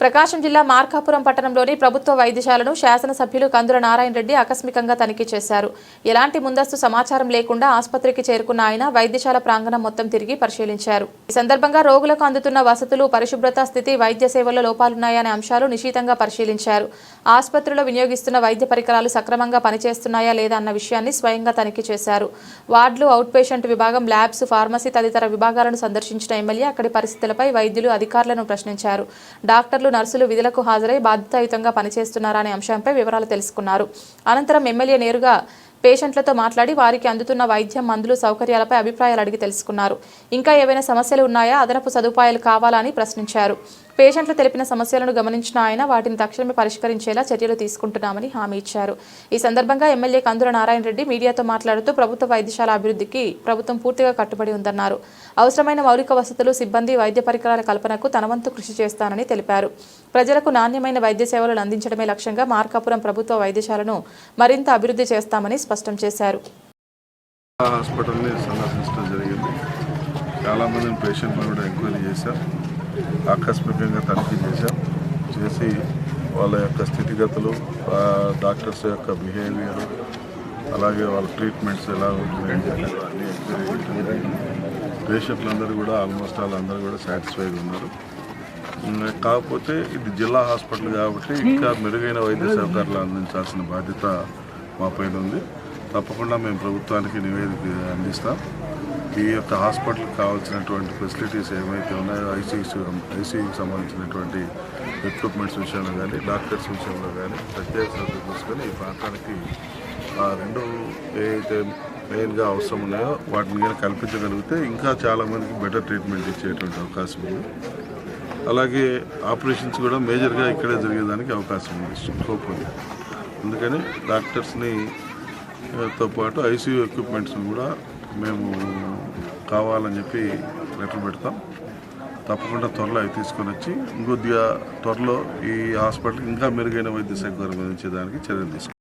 ప్రకాశం జిల్లా మార్కాపురం పట్టణంలోని ప్రభుత్వ వైద్యశాలను శాసనసభ్యులు కందుల నారాయణ రెడ్డి ఆకస్మికంగా తనిఖీ చేశారు. ఎలాంటి ముందస్తు సమాచారం లేకుండా ఆసుపత్రికి చేరుకున్న ఆయన వైద్యశాల ప్రాంగణం మొత్తం తిరిగి పరిశీలించారు. ఈ సందర్భంగా రోగులకు అందుతున్న వసతులు పరిశుభ్రత స్థితి వైద్య సేవల్లో లోపాలున్నాయనే అంశాలు నిశితంగా పరిశీలించారు. ఆసుపత్రిలో వినియోగిస్తున్న వైద్య పరికరాలు సక్రమంగా పనిచేస్తున్నాయా లేదా అన్న విషయాన్ని స్వయంగా తనిఖీ చేశారు. వార్డులు అవుట్ పేషెంట్ విభాగం ల్యాబ్స్ ఫార్మసీ తదితర విభాగాలను సందర్శించిన ఎమ్మెల్యే అక్కడి పరిస్థితులపై వైద్యులు అధికారులను ప్రశ్నించారు. డాక్టర్లు నర్సులు విధులకు హాజరై బాధ్యతాయుతంగా పనిచేస్తున్నారనే అంశంపై వివరాలు తెలుసుకున్నారు. అనంతరం ఎమ్మెల్యే నేరుగా పేషెంట్లతో మాట్లాడి వారికి అందుతున్న వైద్యం మందులు సౌకర్యాలపై అభిప్రాయాలు అడిగి తెలుసుకున్నారు. ఇంకా ఏవైనా సమస్యలు ఉన్నాయా? అదనపు సదుపాయాలు కావాలా అని ప్రశ్నించారు. పేషెంట్లు తెలిపిన సమస్యలను గమనించిన ఆయన వాటిని తక్షణమే పరిష్కరించేలా చర్యలు తీసుకుంటున్నామని హామీ ఇచ్చారు. ఈ సందర్భంగా ఎమ్మెల్యే కందుల నారాయణ రెడ్డి మీడియాతో మాట్లాడుతూ ప్రభుత్వ వైద్యశాల అభివృద్ధికి ప్రభుత్వం పూర్తిగా కట్టుబడి ఉందన్నారు. అవసరమైన మౌలిక వసతులు సిబ్బంది వైద్య పరికరాల కల్పనకు తనవంతు కృషి చేస్తానని తెలిపారు. ప్రజలకు నాణ్యమైన వైద్య సేవలను అందించడమే లక్ష్యంగా మార్కాపురం ప్రభుత్వ వైద్యశాలను మరింత అభివృద్ధి చేస్తామని స్పష్టం చేశారు. హాస్పిటల్ని సందర్శించడం జరిగింది. చాలామందిని పేషెంట్లు కూడా ఎంక్వైరీ చేశారు. ఆకస్మికంగా తనిఖీ చేశాం. చేసి వాళ్ళ యొక్క స్థితిగతులు డాక్టర్స్ యొక్క బిహేవియర్ అలాగే వాళ్ళ ట్రీట్మెంట్స్ ఎలా ఉంటుంది అన్ని ఎంక్వైరీ పేషెంట్లందరూ కూడా ఆల్మోస్ట్ వాళ్ళందరూ కూడా సాటిస్ఫైడ్ ఉన్నారు. కాకపోతే ఇది జిల్లా హాస్పిటల్ కాబట్టి ఇంకా మెరుగైన వైద్య సౌకర్యాలు అందించాల్సిన బాధ్యత మా పైన ఉంది. తప్పకుండా మేము ప్రభుత్వానికి నివేదిక అందిస్తాం. ఈ యొక్క హాస్పిటల్కి కావాల్సినటువంటి ఫెసిలిటీస్ ఏమైతే ఉన్నాయో ఐసీయూస్ ఐసీయూకి సంబంధించినటువంటి ఎక్విప్మెంట్స్ విషయంలో కానీ డాక్టర్స్ విషయంలో కానీ ప్రత్యేక శ్రద్ధ తీసుకొని ఈ ప్రాంతానికి ఆ రెండు ఏదైతే మెయిన్గా అవసరం ఉన్నాయో వాటిని కానీ కల్పించగలిగితే ఇంకా చాలామందికి బెటర్ ట్రీట్మెంట్ ఇచ్చేటువంటి అవకాశం ఉంది. అలాగే ఆపరేషన్స్ కూడా మేజర్గా ఇక్కడే జరిగేదానికి అవకాశం ఉంది స్కోప్ ఉంది. అందుకని డాక్టర్స్ని తో పాటు ఐసీయూ ఎక్విప్మెంట్స్ని కూడా మేము కావాలని చెప్పి లెటర్ పెడతాం. తప్పకుండా త్వరలో అవి తీసుకొని వచ్చి ఇంకొద్దిగా త్వరలో ఈ హాస్పిటల్కి ఇంకా మెరుగైన వైద్య సౌకర్యం అందించేదానికి చర్యలు తీసుకుంటాం.